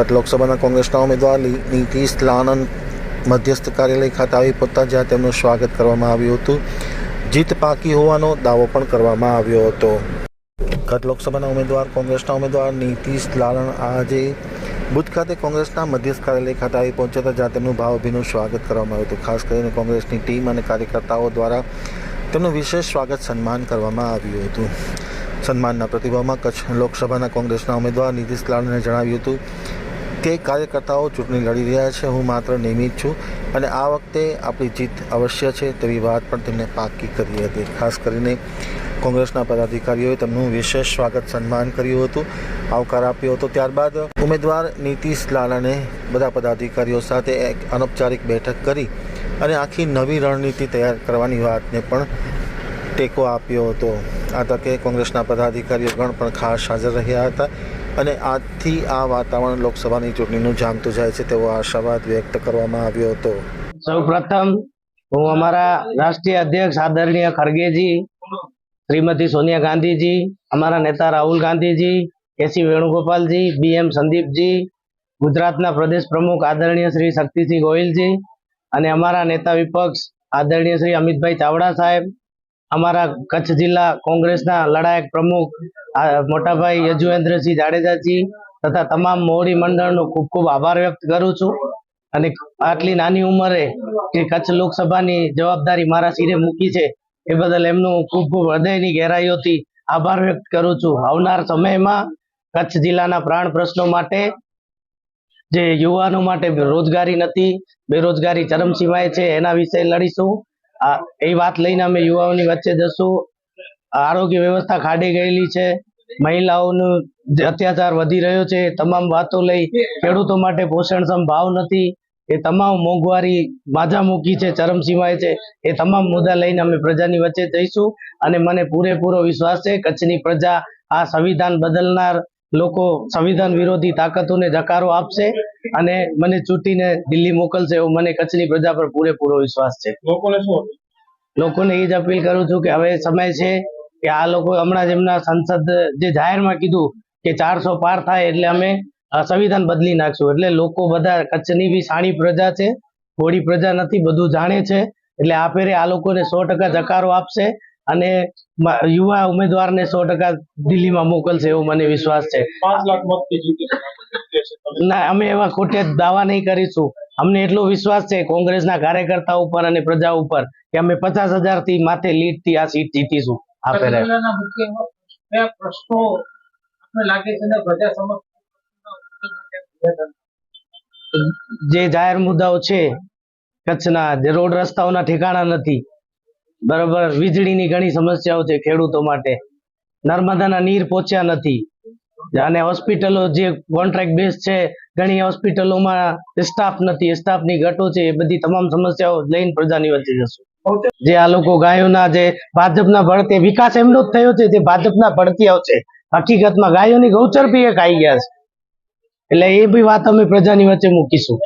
ગત લોકસભાના કોંગ્રેસના ઉમેદવાર નીતિશ લાનન મધ્યસ્થ કાર્યાલય ખાતે આવી પહોંચતા જ્યાં તેમનું સ્વાગત કરવામાં આવ્યું હતું. જીત પાકી હોવાનો દાવો પણ કરવામાં આવ્યો હતો. ગત લોકસભાના ઉમેદવાર, કોંગ્રેસના ઉમેદવાર નીતિશ લાલણ આજે ભુજ ખાતે કોંગ્રેસના મધ્યસ્થ કાર્યાલય ખાતે આવી પહોંચ્યા હતા, જ્યાં તેમનું ભાવભીનું સ્વાગત કરવામાં આવ્યું હતું. ખાસ કરીને કોંગ્રેસની ટીમ અને કાર્યકર્તાઓ દ્વારા તેમનું વિશેષ સ્વાગત સન્માન કરવામાં આવ્યું હતું. સન્માનના પ્રતિભાવમાં કચ્છ લોકસભાના કોંગ્રેસના ઉમેદવાર નીતિશ લાલને જણાવ્યું હતું કે કાર્યકર્તાઓ ચૂંટણી લડી રહ્યા છે. હું માત્ર નિયમિત છું અને આ વખતે આપણી જીત અવશ્ય છે તેવી વાત પણ તેમણે પાકી કરી હતી. ખાસ કરીને કોંગ્રેસના પદાધિકારીઓએ તેમનું વિશેષ સ્વાગત સન્માન કર્યું હતું, આવકાર આપ્યો હતો. ત્યારબાદ ઉમેદવાર નીતિશ લાલાને બધા પદાધિકારીઓ સાથે એક અનૌપચારિક બેઠક કરી અને આખી નવી રણનીતિ તૈયાર કરવાની વાતને પણ ટેકો આપ્યો હતો. આ તકે કોંગ્રેસના પદાધિકારીઓ ગણ પણ ખાસ હાજર રહ્યા હતા. અને આજથી આ વાતાવરણ લોકસભાની ચૂંટણીનું જામતું જાય છે તેવો આશાવાદ વ્યક્ત કરવામાં આવ્યો હતો. સૌપ્રથમ હું અમારા રાષ્ટ્રીય અધ્યક્ષ આદરણીય ખરગેજી, શ્રીમતી સોનિયા ગાંધીજી, અમારા નેતા Rahul Gandhiji KC Venugopalji B M Sandeepji, ગુજરાતના પ્રદેશ પ્રમુખ આદરણીય શ્રી શક્તિસિંહ ગોહિલજી અને અમારા નેતા વિપક્ષ આદરણીય શ્રી અમિતભાઈ ચાવડા સાહેબ અમારા કચ્છ જિલ્લા કોંગ્રેસના લડાયક પ્રમુખ મોટાભાઈ યજુવેન્દ્રસિંહ જાડેજાજી તથા તમામ મોવડી મંડળનો ખૂબ ખૂબ આભાર વ્યક્ત કરું છું. અને આટલી નાની ઉંમરે કે કચ્છ લોકસભાની જવાબદારી મારા શિરે મૂકી છે, એ બદલ એમનું ખૂબ ખૂબ હૃદયની ગહેરાઈઓથી આભાર વ્યક્ત કરું છું. આવનાર સમયમાં કચ્છ જિલ્લાના પ્રાણ પ્રશ્નો માટે, જે યુવાનો માટે રોજગારી નથી, બેરોજગારી ચરમસીમાએ છે, એના વિશે લડીશું. આ એ વાત લઈને અમે યુવાઓની વચ્ચે જશું. આરોગ્ય વ્યવસ્થા ખાડી ગયેલી છે. મહિલાઓનું અત્યાચાર વધી રહ્યો છે તમામ વાતો લઈ ખેડૂતો માટે પોષણક્ષમ ભાવ નથી. એ તમામ મોંઘવારી બાજા મૂકી છે ચરમસીમાએ છે. એ તમામ મુદ્દા લઈને અમે પ્રજાની વચ્ચે જઈશું. અને મને પૂરેપૂરો વિશ્વાસ છે, કચ્છની પ્રજા આ સંવિધાન બદલનાર લોકો સંવિધાન વિરોધી તાકાતોને જકારો આપશે અને મને ચૂંટીને દિલ્હી મોકલશે એવો મને કચ્છની પ્રજા પર પૂરેપૂરો વિશ્વાસ છે. લોકોને શું લોકોને એ જ અપીલ કરું છું કે હવે સમય છે કે આ લોકો હમણાં જ એમના સંસદ જે જાહેરમાં કીધું કે ચારસો પાર થાય એટલે અમે સંવિધાન બદલી નાખશું. એટલે લોકો બધા કચ્છની બી સાણી પ્રજા છે થોડી પ્રજા નથી બધું જાણે છે. એટલે આ ફેરે આ લોકોને સો ટકા જકારો આપશે અને યુવા ઉમેદવારને સો ટકા દિલ્હીમાં મોકલશે એવો મને વિશ્વાસ છે. ના અમે એવા ખોટે દાવા નહીં કરીશું. અમને એટલો વિશ્વાસ છે કોંગ્રેસના કાર્યકર્તાઓ ઉપર અને પ્રજા ઉપર કે અમે પચાસ હજારથી માથે લીડથી આ સીટ જીતીશું આ ફેરે જિલ્લાના મુખ્ય કયા પ્રશ્નો લાગે છે પ્રજા સમક્ષ જે જાહેર મુદ્દાઓ છે કચ્છના જે રોડ રસ્તાઓના ઠેકાણા નથી બરોબર, વીજળીની ઘણી સમસ્યાઓ છે ખેડૂતો માટે. નર્મદાના નીર પહોંચ્યા નથી. અને હોસ્પિટલો જે કોન્ટ્રાક્ટ બેઝ છે, ઘણી હોસ્પિટલોમાં સ્ટાફ નથી. સ્ટાફની ઘટો છે, એ બધી તમામ સમસ્યાઓ લઈને પ્રજાની વચ્ચે જશું. જે આ લોકો ગાયોના જે ભાજપના ભળતે વિકાસ એમનો જ થયો છે, જે ભાજપના ભળતિયાઓ છે. હકીકતમાં ગાયોની ગૌચર બી એક આવી ગયા છે. એટલે એ બી વાત અમે પ્રજાની વચ્ચે મૂકીશું.